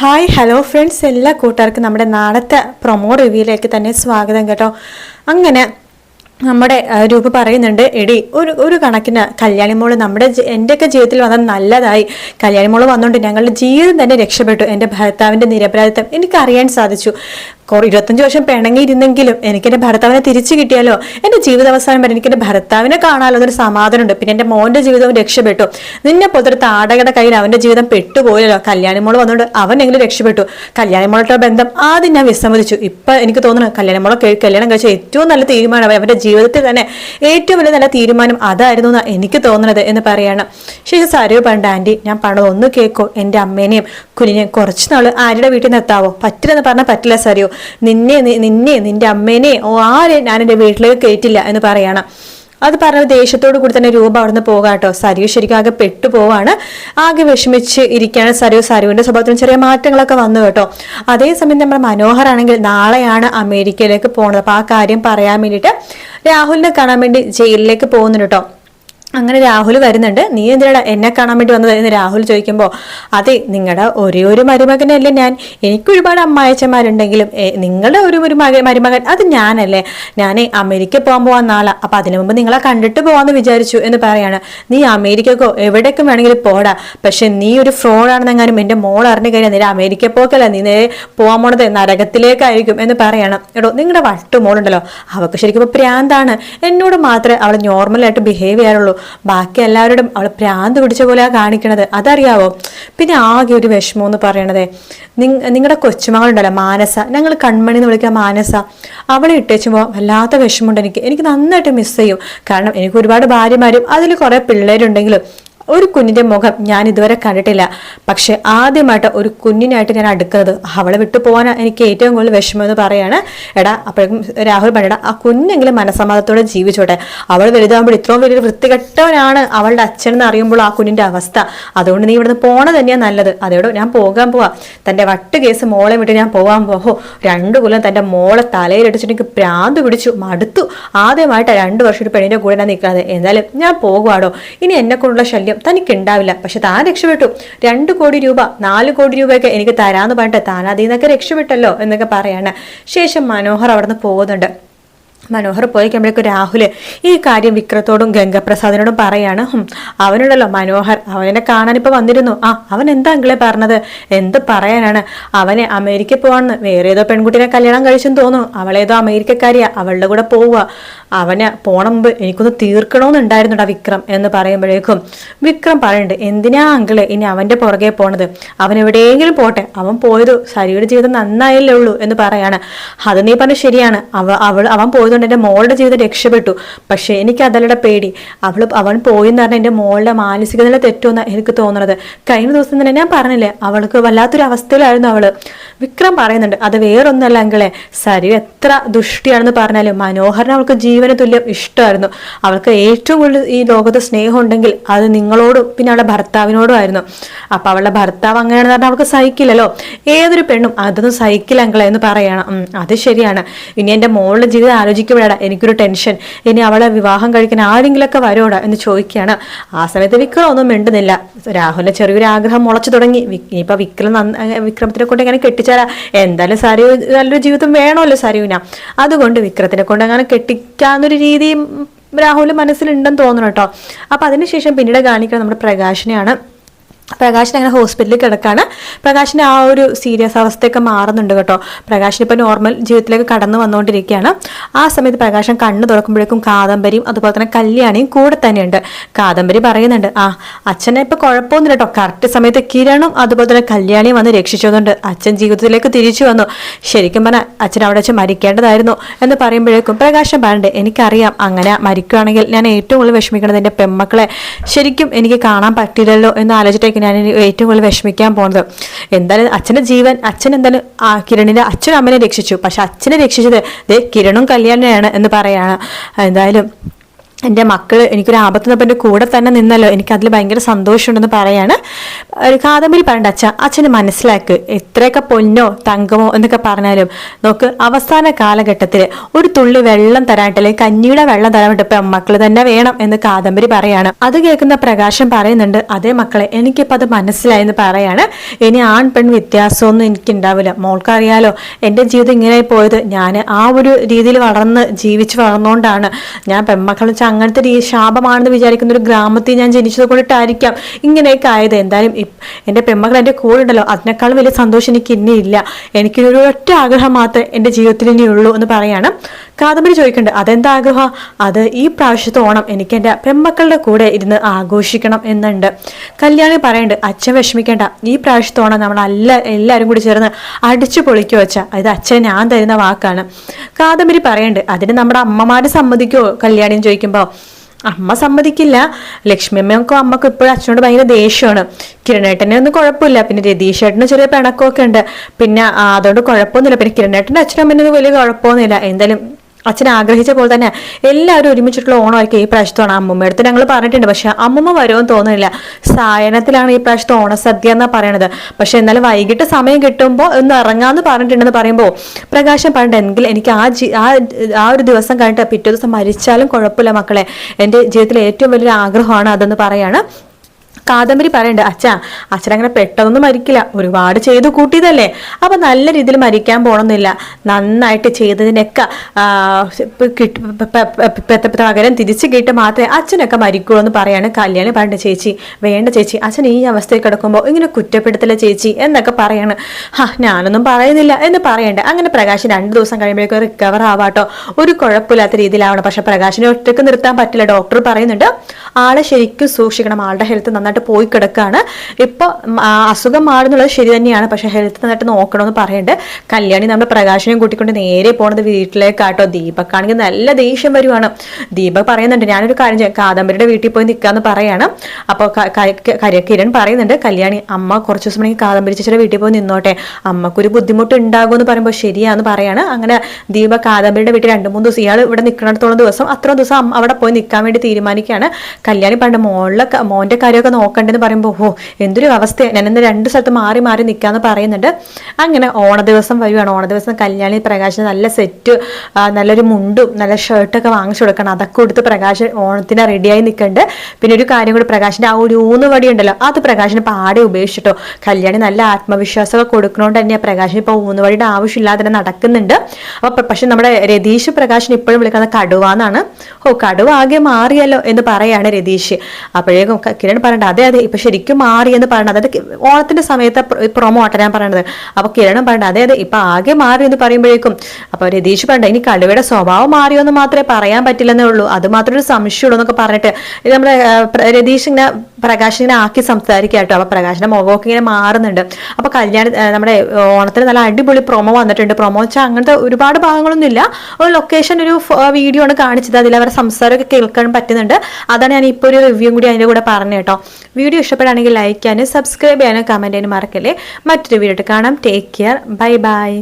Hi hello friends എല്ലാ കൂട്ടുകാർക്കും നമ്മുടെ നാളത്തെ പ്രൊമോ റിവ്യൂയിലേക്ക് തന്നെ സ്വാഗതം കേട്ടോ. അങ്ങനെ നമ്മുടെ രൂപ പറയുന്നുണ്ട് എടി ഒരു ഒരു കണക്കിന് കല്യാണിമോൾ നമ്മുടെ എന്റെയൊക്കെ ജീവിതത്തിൽ വന്നത് നല്ലതായി. കല്യാണിമോൾ വന്നുകൊണ്ട് ഞങ്ങളുടെ ജീവിതം തന്നെ രക്ഷപ്പെട്ടു. എന്റെ ഭർത്താവിന്റെ നിരപരാധിത്വം എനിക്ക് അറിയാൻ സാധിച്ചു. ഇരുപത്തഞ്ച് വർഷം പിണങ്ങിയിരുന്നെങ്കിലും എനിക്ക് എന്റെ ഭർത്താവിനെ തിരിച്ചു കിട്ടിയാലോ? എന്റെ ജീവിതാവസാനം വരെ എനിക്ക് എന്റെ ഭർത്താവിനെ കാണാലോ എന്നൊരു സമാധാനമുണ്ട്. പിന്നെ എന്റെ മോന്റെ ജീവിതവും രക്ഷപ്പെട്ടു. നിന്നെ പോലത്തെ താടകയുടെ കയ്യിൽ അവന്റെ ജീവിതം പെട്ടുപോയല്ലോ. കല്യാണിമോൾ വന്നുകൊണ്ട് അവൻ എങ്കിലും രക്ഷപ്പെട്ടു? കല്യാണിമോളുടെ ബന്ധം ആദ്യം ഞാൻ വിസമ്മതിച്ചു. ഇപ്പൊ എനിക്ക് തോന്നുന്നു കല്യാണിമോളെ മോളെ കല്യാണം കഴിച്ച ഏറ്റവും നല്ല തീരുമാനം അവന്റെ ജീവിതത്തിൽ തന്നെ ഏറ്റവും വലിയ നല്ല തീരുമാനം അതായിരുന്നു എന്നാണ് എനിക്ക് തോന്നുന്നത് എന്ന് പറയാണ്. ശേഷം സരവ് പണ്ട് ആന്റി ഞാൻ പണം ഒന്ന് കേൾക്കോ എന്റെ അമ്മേനെയും കുഞ്ഞിനെയും കുറച്ച് നാൾ ആരുടെ വീട്ടിൽ നിന്ന് എത്താവോ? പറ്റില്ലെന്ന് പറഞ്ഞാൽ പറ്റില്ല സരിയോ നിന്നെ നിന്നെ നിന്റെ അമ്മേനെ ഓ ആരെ ഞാൻ എന്റെ വീട്ടിലേക്ക് കയറ്റില്ല എന്ന് പറയണം. അത് പറഞ്ഞ ദേഷ്യത്തോടു കൂടി തന്നെ രൂപ അവിടുന്ന് പോകാട്ടോ സരിയു ശരിക്കും ആകെ പെട്ടുപോവാണ്. ആകെ വിഷമിച്ച് ഇരിക്കുകയാണ് സരിയു. സരുവിന്റെ സ്വഭാവത്തിന് ചെറിയ മാറ്റങ്ങളൊക്കെ വന്നു കേട്ടോ. അതേസമയം നമ്മുടെ മനോഹർ ആണെങ്കിൽ നാളെയാണ് അമേരിക്കയിലേക്ക് പോകുന്നത് അപ്പൊ ആ കാര്യം പറയാൻ വേണ്ടിയിട്ട് രാഹുലിനെ കാണാൻ വേണ്ടി ജയിലിലേക്ക് പോകുന്നുണ്ട് കേട്ടോ. അങ്ങനെ രാഹുൽ വരുന്നുണ്ട്. നീ എന്തിനാ എന്നെ കാണാൻ വേണ്ടി വന്നത്? എന്ന് രാഹുൽ ചോദിക്കുമ്പോൾ അതെ നിങ്ങളുടെ ഒരേ ഒരു മരുമകനല്ലേ ഞാൻ. എനിക്ക് ഒരുപാട് നിങ്ങളുടെ ഒരു ഒരു മക മരുമകൻ അത് ഞാനല്ലേ. ഞാൻ അമേരിക്ക പോകാൻ പോകാൻ നാളെ അപ്പം അതിനു മുമ്പ് നിങ്ങളെ കണ്ടിട്ട് പോകാമെന്ന് വിചാരിച്ചു എന്ന് പറയാണ്. നീ അമേരിക്കക്കോ? എവിടേക്കും വേണമെങ്കിലും പോടാ. പക്ഷെ നീ ഒരു ഫ്രോഡാണെന്നെങ്ങാനും എന്റെ മോൾ അറിഞ്ഞു കഴിഞ്ഞാൽ നിന്റെ അമേരിക്ക പോക്കല്ല? നീ നേരെ പോകാൻ പോണത് നരകത്തിലേക്കായിരിക്കും എന്ന് പറയണം. എടോ നിങ്ങളുടെ വട്ടു മോളുണ്ടല്ലോ അവൾക്ക് ശരിക്കും ഇപ്പോൾ പ്രാന്താണ്. എന്നോട് മാത്രമേ അവൾ നോർമലായിട്ട് ബിഹേവ് ചെയ്യാറുള്ളൂ. ബാക്കി എല്ലാവരോടും അവൾ പ്രാന്ത് പിടിച്ച പോലെയാണ് കാണിക്കണത്. അതറിയാവോ? പിന്നെ ആകെ ഒരു വിഷമം എന്ന് പറയണതേ. നിങ്ങളുടെ കൊച്ചുമകളുണ്ടല്ലോ മാനസ. ഞങ്ങൾ കൺമണി എന്ന് വിളിക്കുക മാനസ. അവളെ ഇട്ടേച്ചുമ്പോൾ വല്ലാത്ത വിഷമമുണ്ട് എനിക്ക്. എനിക്ക് നന്നായിട്ട് മിസ് ചെയ്യും. കാരണം എനിക്ക് ഒരുപാട് ഭാര്യമാരും അതിൽ കുറെ പിള്ളേരുണ്ടെങ്കിലും ഒരു കുഞ്ഞിന്റെ മുഖം ഞാൻ ഇതുവരെ കണ്ടിട്ടില്ല. പക്ഷെ ആദ്യമായിട്ട് ഒരു കുഞ്ഞിനായിട്ട് ഞാൻ അടുക്കുന്നത് അവളെ വിട്ടു പോകാൻ എനിക്ക് ഏറ്റവും കൂടുതൽ വിഷമം എന്ന് പറയാണ്. എടാ അപ്പോഴേക്കും രാഹുൽ പറഞ്ഞടാ ആ കുഞ്ഞെങ്കിലും മനസ്സമ്മതത്തോടെ ജീവിച്ചോട്ടെ. അവൾ വലുതാകുമ്പോൾ ഇത്രയും വലിയൊരു വൃത്തികെട്ടവനാണ് അവളുടെ അച്ഛൻ എന്ന് അറിയുമ്പോൾ ആ കുഞ്ഞിന്റെ അവസ്ഥ. അതുകൊണ്ട് നീ ഇവിടുന്ന് പോണത് തന്നെയാണ് നല്ലത്. അതോടെ ഞാൻ പോകാൻ പോവാ. തന്റെ വട്ട് കേസ് മോളെ വിട്ട് ഞാൻ പോകാൻ പോഹോ രണ്ടു കൊല്ലം തന്റെ മോളെ തലയിലടിച്ചിട്ട് എനിക്ക് പ്രാന്ത് പിടിച്ചു. മടുത്തു. ആദ്യമായിട്ട് രണ്ടു വർഷം ഒരു പെണ്ണിന്റെ കൂടെ ഞാൻ നിൽക്കാതെ എന്തായാലും ഞാൻ പോകുവാടോ. ഇനി എന്നെ കൊണ്ടുള്ള ശല്യം തനിക്ക് ഉണ്ടാവില്ല പക്ഷെ താൻ രക്ഷപ്പെട്ടു. രണ്ട് കോടി രൂപ നാല് കോടി രൂപയൊക്കെ എനിക്ക് തരാന്ന് പറഞ്ഞിട്ട് താൻ അതിൽ നിന്നൊക്കെ രക്ഷപ്പെട്ടല്ലോ എന്നൊക്കെ പറയാണ്. ശേഷം മനോഹർ അവിടുന്ന് പോകുന്നുണ്ട്. മനോഹർ പോയി കഴിയുമ്പോഴേക്കും രാഹുൽ ഈ കാര്യം വിക്രത്തോടും ഗംഗപ്രസാദിനോടും പറയാണ്. "ഹും, അവനുണ്ടല്ലോ മനോഹർ. അവനെ കാണാൻ ഇപ്പൊ വന്നിരുന്നു. ആ അവൻ എന്താ അങ്കിളെ പറഞ്ഞത്? എന്ത് പറയാനാണ്? അവനെ അമേരിക്ക പോവാണെന്ന് വേറെ ഏതോ പെൺകുട്ടിനെ കല്യാണം കഴിച്ചെന്ന് തോന്നുന്നു. അവളേതോ അമേരിക്കക്കാരിയാ. അവളുടെ കൂടെ പോവുക അവനെ പോണ മുമ്പ് എനിക്കൊന്ന് തീർക്കണമെന്നുണ്ടായിരുന്നുടാ വിക്രം എന്ന് പറയുമ്പോഴേക്കും വിക്രം പറയുന്നുണ്ട് എന്തിനാ അങ്കിളെ ഇനി അവന്റെ പുറകെ പോണത്? അവൻ എവിടെയെങ്കിലും പോട്ടെ. അവൻ പോയത് ശരീര ജീവിതം നന്നായല്ലേ ഉള്ളൂ എന്ന് പറയാണ്. അത് നീ പറഞ്ഞ ശരിയാണ്. അവ അവൾ അവൻ പോയതുകൊണ്ട് എന്റെ മോളുടെ ജീവിതം രക്ഷപ്പെട്ടു. പക്ഷേ എനിക്ക് അതല്ലട പേടി. അവൾ അവൻ പോയെന്ന് പറഞ്ഞാൽ എന്റെ മോളുടെ മാനസിക നില തെറ്റുമെന്ന് എനിക്ക് തോന്നുന്നത് കഴിഞ്ഞ ദിവസം തന്നെ ഞാൻ പറഞ്ഞില്ലേ അവൾക്ക് വല്ലാത്തൊരു അവസ്ഥയിലായിരുന്നു അവൾ വിക്രം പറയുന്നുണ്ട് അത് വേറൊന്നല്ല അങ്കിളെ സരി എത്ര ദുഷ്ടിയാണെന്ന് പറഞ്ഞാലും മനോഹരൻ അവൾക്ക് ജീവന തുല്യം ഇഷ്ടമായിരുന്നു. അവൾക്ക് ഏറ്റവും കൂടുതൽ ഈ ലോകത്ത് സ്നേഹം ഉണ്ടെങ്കിൽ അത് നിങ്ങളോടും പിന്നെ അവളുടെ ഭർത്താവിനോടും ആയിരുന്നു. അപ്പൊ അവളുടെ ഭർത്താവ് അങ്ങനെയാണെന്ന് പറഞ്ഞാൽ അവൾക്ക് സഹിക്കില്ലല്ലോ. ഏതൊരു പെണ്ണും അതൊന്നും സഹിക്കില്ല അങ്കിളെ എന്ന് പറയണം. അത് ശരിയാണ്. ഇനി എന്റെ മോളുടെ ജീവിതം ആലോചിക്കുമ്പോഴാണ് എനിക്കൊരു ടെൻഷൻ. ഇനി അവളെ വിവാഹം കഴിക്കാൻ ആരെങ്കിലൊക്കെ വരോടാ എന്ന് ചോദിക്കുകയാണ്. ആ സമയത്ത് വിക്രം ഒന്നും മിണ്ടുന്നില്ല. രാഹുലിന്റെ ചെറിയൊരു ആഗ്രഹം മുളച്ചു തുടങ്ങി. ഇനിയിപ്പൊ വിക്രം വിക്രമത്തിനെ കൊണ്ട് എങ്ങനെ കെട്ടിച്ചാലാ? എന്തായാലും സരയു നല്ലൊരു ജീവിതം വേണമല്ലോ സരയുന അതുകൊണ്ട് വിക്രത്തിനെ കൊണ്ട് അങ്ങനെ കെട്ടിക്കാന്നൊരു രീതി രാഹുൽ മനസ്സിലുണ്ടെന്ന് തോന്നുന്നു കേട്ടോ. അപ്പൊ അതിനുശേഷം പിന്നീട് കാണിക്കുന്നത് നമ്മുടെ പ്രകാശിനെയാണ്. പ്രകാശിന് അങ്ങനെ ഹോസ്പിറ്റലിൽ കിടക്കാണ്. പ്രകാശിന്റെ ആ ഒരു സീരിയസ് അവസ്ഥയൊക്കെ മാറുന്നുണ്ട് കേട്ടോ. പ്രകാശിന് ഇപ്പൊ നോർമൽ ജീവിതത്തിലേക്ക് കടന്നു വന്നുകൊണ്ടിരിക്കുകയാണ്. ആ സമയത്ത് പ്രകാശൻ കണ്ണ് തുറക്കുമ്പോഴേക്കും കാദംബരിയും അതുപോലെ തന്നെ കല്യാണിയും കൂടെ തന്നെയുണ്ട്. കാദംബരി പറയുന്നുണ്ട് ആ അച്ഛനെ ഇപ്പൊ കുഴപ്പമൊന്നുമില്ല കേട്ടോ. കറക്റ്റ് സമയത്ത് കിരണും അതുപോലെ തന്നെ കല്യാണിയും വന്ന് രക്ഷിച്ചതുകൊണ്ട് അച്ഛൻ ജീവിതത്തിലേക്ക് തിരിച്ചു വന്നു. ശരിക്കും പറഞ്ഞാൽ അച്ഛൻ അവിടെ വെച്ച് മരിക്കേണ്ടതായിരുന്നു എന്ന് പറയുമ്പോഴേക്കും പ്രകാശൻ പറയണ്ടേ എനിക്കറിയാം അങ്ങനെ മരിക്കുകയാണെങ്കിൽ ഞാൻ ഏറ്റവും കൂടുതൽ വിഷമിക്കുന്നത് എന്റെ പെമ്മക്കളെ ശരിക്കും എനിക്ക് കാണാൻ പറ്റില്ലല്ലോ എന്ന് ആലോചിച്ചിട്ടേക്ക് ഞാൻ ഇനി ഏറ്റവും കൂടുതൽ വിഷമിക്കാൻ പോകുന്നത്. എന്തായാലും അച്ഛന്റെ ജീവൻ അച്ഛൻ എന്തായാലും ആ കിരണിന്റെ അച്ഛനും അമ്മനെ രക്ഷിച്ചു. പക്ഷെ അച്ഛനെ രക്ഷിച്ചത് ദേ കിരണും കല്യാണിനെയാണ് എന്ന് പറയാണ്. എന്തായാലും എന്റെ മക്കൾ എനിക്കൊരു ആപത്ത് വന്നപ്പോൾ എന്റെ കൂടെ തന്നെ നിന്നല്ലോ. എനിക്കതിൽ ഭയങ്കര സന്തോഷമുണ്ടെന്ന് പറയാണ്. ഒരു കാദംബരി പറയണ്ട അച്ഛൻ അച്ഛന് മനസ്സിലാക്ക്. എത്രയൊക്കെ പൊന്നോ തങ്കമോ എന്നൊക്കെ പറഞ്ഞാലും നോക്ക് അവസാന കാലഘട്ടത്തിൽ ഒരു തുള്ളി വെള്ളം തരാനായിട്ട് അല്ലെങ്കിൽ കഞ്ഞിയുടെ വെള്ളം തരാൻ ഇപ്പം മക്കൾ തന്നെ വേണം എന്ന് കാദംബരി പറയാണ്. അത് കേൾക്കുന്ന പ്രകാശം പറയുന്നുണ്ട് അതേ മക്കളെ എനിക്കിപ്പോൾ അത് മനസ്സിലായെന്ന് പറയാണ്. ഇനി ആൺ പെൺ വ്യത്യാസമൊന്നും എനിക്കുണ്ടാവില്ല. മോൾക്കറിയാലോ എന്റെ ജീവിതം ഇങ്ങനെ പോയത്. ഞാൻ ആ ഒരു രീതിയിൽ വളർന്ന് ജീവിച്ച് വളർന്നുകൊണ്ടാണ് ഞാൻ പെൺമക്കളെ വെച്ചാൽ അങ്ങനത്തെ രീതി ശാപമാണെന്ന് വിചാരിക്കുന്ന ഒരു ഗ്രാമത്തിൽ ഞാൻ ജനിച്ചത് കൊണ്ടിട്ടായിരിക്കാം ഇങ്ങനെയൊക്കെ ആയത്. എന്തായാലും എന്റെ പെമ്മകൾ എന്റെ കൂടെ ഉണ്ടല്ലോ അതിനേക്കാളും വലിയ സന്തോഷം എനിക്ക് ഇനി ഇല്ല. എനിക്കൊരു ഒറ്റ ആഗ്രഹം മാത്രമേ എന്റെ ജീവിതത്തിൽ ഇനി ഉള്ളൂ എന്ന് പറയാണ് കാദംബരി ചോദിക്കുന്നുണ്ട് അതെന്താ ആഗ്രഹം? അത് ഈ പ്രാവശ്യത്തെ ഓണം എനിക്ക് എന്റെ പെമ്മക്കളുടെ കൂടെ ഇരുന്ന് ആഘോഷിക്കണം എന്നുണ്ട്. കല്യാണി പറയുന്നുണ്ട് അച്ഛൻ വിഷമിക്കേണ്ട. ഈ പ്രാവശ്യത്തെ ഓണം നമ്മൾ അല്ല എല്ലാവരും കൂടി ചേർന്ന് അടിച്ചു പൊളിക്കോ വെച്ചാൽ അത് അച്ഛൻ ഞാൻ തരുന്ന വാക്കാണ്. കാദംബരി പറയുന്നുണ്ട് അതിന് നമ്മുടെ അമ്മമാര് സമ്മതിക്കോ കല്യാണിയും ചോദിക്കുമ്പോൾ അമ്മ സമ്മതിക്കില്ല. ലക്ഷ്മി അമ്മക്കും ഇപ്പോഴും അച്ഛനോട് ഭയങ്കര ദേഷ്യമാണ് കിരണേട്ടനെ ഒന്നും കുഴപ്പമില്ല. പിന്നെ രതീഷ് ഏട്ടന് ചെറിയ പിണക്കമൊക്കെ ഉണ്ട്. പിന്നെ അതുകൊണ്ട് കുഴപ്പമൊന്നുമില്ല. പിന്നെ കിരണേട്ടന്റെ അച്ഛനും അമ്മേനൊന്നും വലിയ കുഴപ്പമൊന്നുമില്ല. എന്തായാലും അച്ഛൻ ആഗ്രഹിച്ച പോലെ തന്നെ എല്ലാവരും ഒരുമിച്ചിട്ടുള്ള ഓണമായിരിക്കും ഈ പ്രാവശ്യത്തോണം അമ്മൂമ്മ. അടുത്ത് ഞങ്ങൾ പറഞ്ഞിട്ടുണ്ട് പക്ഷെ അമ്മമ്മ വരുമെന്ന് തോന്നുന്നില്ല. സായനത്തിലാണ് ഈ പ്രാവശ്യത്തെ ഓണസദ്യ എന്നാ പറയണത്. പക്ഷെ എന്നാലും വൈകിട്ട് സമയം കിട്ടുമ്പോൾ ഒന്ന് ഇറങ്ങാന്ന് പറഞ്ഞിട്ടുണ്ടെന്ന് പറയുമ്പോൾ പ്രകാശം പണ്ടെങ്കിൽ എനിക്ക് ആ ജി ആ ആ ഒരു ദിവസം കഴിഞ്ഞിട്ട് പിറ്റേ ദിവസം മരിച്ചാലും കുഴപ്പമില്ല മക്കളെ. എന്റെ ജീവിതത്തിലെ ഏറ്റവും വലിയൊരു ആഗ്രഹമാണ് അതെന്ന് പറയാണ്. കാദംബരി പറയണ്ട അച്ഛാ അച്ഛൻ അങ്ങനെ പെട്ടെന്നൊന്നും മരിക്കില്ല. ഒരുപാട് ചെയ്തു കൂട്ടിയതല്ലേ? അപ്പൊ നല്ല രീതിയിൽ മരിക്കാൻ പോണമെന്നില്ല നന്നായിട്ട് ചെയ്തതിനൊക്കെ പകരം തിരിച്ചു കിട്ടി മാത്രമേ അച്ഛനൊക്കെ മരിക്കുള്ളൂ എന്ന് പറയാണ് കല്യാണി പറഞ്ഞ ചേച്ചി വേണ്ട ചേച്ചി അച്ഛൻ ഈ അവസ്ഥയിൽ കിടക്കുമ്പോൾ ഇങ്ങനെ കുറ്റപ്പെടുത്തല ചേച്ചി? എന്നൊക്കെ പറയാണ്. ഹാ ഞാനൊന്നും പറയുന്നില്ല എന്ന് പറയണ്ട. അങ്ങനെ പ്രകാശ് രണ്ട് ദിവസം കഴിയുമ്പോഴേക്കും റിക്കവർ ആവാട്ടോ. ഒരു കുഴപ്പമില്ലാത്ത രീതിയിലാവണം. പക്ഷെ പ്രകാശിനെ ഒറ്റയ്ക്ക് നിർത്താൻ പറ്റില്ല. ഡോക്ടർ പറയുന്നുണ്ട് ആളെ ശരിക്കും സൂക്ഷിക്കണം. ആളുടെ ഹെൽത്ത് നന്നായിട്ട് പോയി കിടക്കുകയാണ് ഇപ്പൊ അസുഖം മാറുന്നുള്ളത് ശരി തന്നെയാണ്. പക്ഷേ ഹെൽത്ത് നന്നായിട്ട് നോക്കണമെന്ന് പറയുന്നുണ്ട് കല്യാണി നമ്മുടെ പ്രകാശനം കൂട്ടിക്കൊണ്ട് നേരെ പോണത് വീട്ടിലേക്കാട്ടോ. ദീപക്കാണെങ്കിൽ നല്ല ദേഷ്യം വരുവാണ്. ദീപക് പറയുന്നുണ്ട് ഞാനൊരു കാര്യം ചെയ്യാം. കാദംബരിയുടെ വീട്ടിൽ പോയി നിൽക്കാന്ന് പറയാണ്. അപ്പോൾ കിരൺ പറയുന്നുണ്ട് കല്യാണി അമ്മ കുറച്ച് ദിവസം വേണമെങ്കിൽ കാദംബരി ചേച്ചിയുടെ വീട്ടിൽ പോയി നിന്നോട്ടെ. അമ്മക്കൊരു ബുദ്ധിമുട്ട് ഉണ്ടാകുമെന്ന് പറയുമ്പോൾ ശരിയാന്ന് പറയാണ്. അങ്ങനെ ദീപ കാദംബരിയുടെ വീട്ടിൽ രണ്ട് മൂന്ന് ദിവസം ഇയാൾ ഇവിടെ നിൽക്കുന്നിടത്തോളം ദിവസം അത്ര ദിവസം അവിടെ പോയി നിൽക്കാൻ വേണ്ടി തീരുമാനിക്കുകയാണ്. കല്യാണി പണ്ട് മോളിലെ മോന്റെ കാര്യമൊക്കെ നോക്കണ്ടെന്ന് പറയുമ്പോൾ ഓ എന്തൊരു അവസ്ഥയാണ് ഞാൻ ഇന്ന് രണ്ട് സ്ഥലത്ത് മാറി മാറി നിൽക്കാമെന്ന് പറയുന്നുണ്ട്. അങ്ങനെ ഓണ ദിവസം വരുവാണ്. ഓണ ദിവസം കല്യാണി പ്രകാശിന് നല്ല സെറ്റ് നല്ലൊരു മുണ്ടും നല്ല ഷർട്ടൊക്കെ വാങ്ങിച്ചു കൊടുക്കണം. അതൊക്കെ കൊടുത്ത് പ്രകാശ് ഓണത്തിന് റെഡിയായി നിൽക്കുന്നുണ്ട് പിന്നെ ഒരു കാര്യം കൂടി പ്രകാശിന്റെ ആ ഒരു ഊന്ന് വടി ഉണ്ടല്ലോ അത് പ്രകാശിന് പാടെ ഉപേക്ഷിച്ചിട്ടോ. കല്യാണി നല്ല ആത്മവിശ്വാസമൊക്കെ കൊടുക്കണോണ്ട് തന്നെ പ്രകാശിന് ഇപ്പോൾ ഊന്ന് വടിയുടെ ആവശ്യമില്ലാതെ തന്നെ നടക്കുന്നുണ്ട്. അപ്പം പക്ഷെ നമ്മുടെ രതീഷ് പ്രകാശിന് ഇപ്പോഴും വിളിക്കുന്നത് കടുവാന്നാണ്. ഓ കടുവ ആകെ മാറിയല്ലോ എന്ന് പറയാണ് രതീഷ്. അപ്പോഴേക്കും കിരൺ കിരൺ പറയണ്ട അതെ അതെ. ഇപ്പൊ ശരിക്കും മാറി എന്ന് പറയണത് അതായത് ഓണത്തിന്റെ സമയത്ത് പ്രൊമോ ആട്ടെ ഞാൻ പറയണത്. അപ്പൊ കിരണം പറയണ്ട. അതെ അതെ. ഇപ്പൊ ആകെ മാറി എന്ന് പറയുമ്പോഴേക്കും അപ്പൊ രതീഷ് പറയണ്ട ഇനി കടുവയുടെ സ്വഭാവം മാറിയോ എന്ന് മാത്രമേ പറയാൻ പറ്റില്ലെന്നേ ഉള്ളൂ. അത് മാത്രമേ ഒരു സംശയമുള്ളൂ എന്നൊക്കെ പറഞ്ഞിട്ട് ഇത് നമ്മുടെ രതീഷ് ഇങ്ങനെ പ്രകാശിനെ ആക്കി സംസാരിക്കുക കേട്ടോ. അപ്പൊ പ്രകാശിന്റെ മുഖമൊക്കെ ഇങ്ങനെ മാറുന്നുണ്ട്. അപ്പൊ കല്യാണ നമ്മുടെ ഓണത്തിന് നല്ല അടിപൊളി പ്രൊമോ വന്നിട്ടുണ്ട്. പ്രൊമോ വെച്ചാൽ അങ്ങനത്തെ ഒരുപാട് ഭാഗങ്ങളൊന്നും ഇല്ല. ഒരു ലൊക്കേഷൻ ഒരു വീഡിയോ ആണ് കാണിച്ചത്. അതിൽ അവരുടെ സംസാരമൊക്കെ കേൾക്കാൻ പറ്റുന്നുണ്ട്. അതാണ് ഞാൻ ഇപ്പോൾ ഒരു റിവ്യൂ കൂടി അതിന്റെ കൂടെ പറഞ്ഞു കേട്ടോ. വീഡിയോ ഇഷ്ടപ്പെടുകയാണെങ്കിൽ ലൈക്ക് ചെയ്യാനും സബ്സ്ക്രൈബ് ചെയ്യാനും കമന്റ് ചെയ്യാനും മറക്കല്ലേ. മറ്റൊരു വീഡിയോ കാണാം. Take care bye bye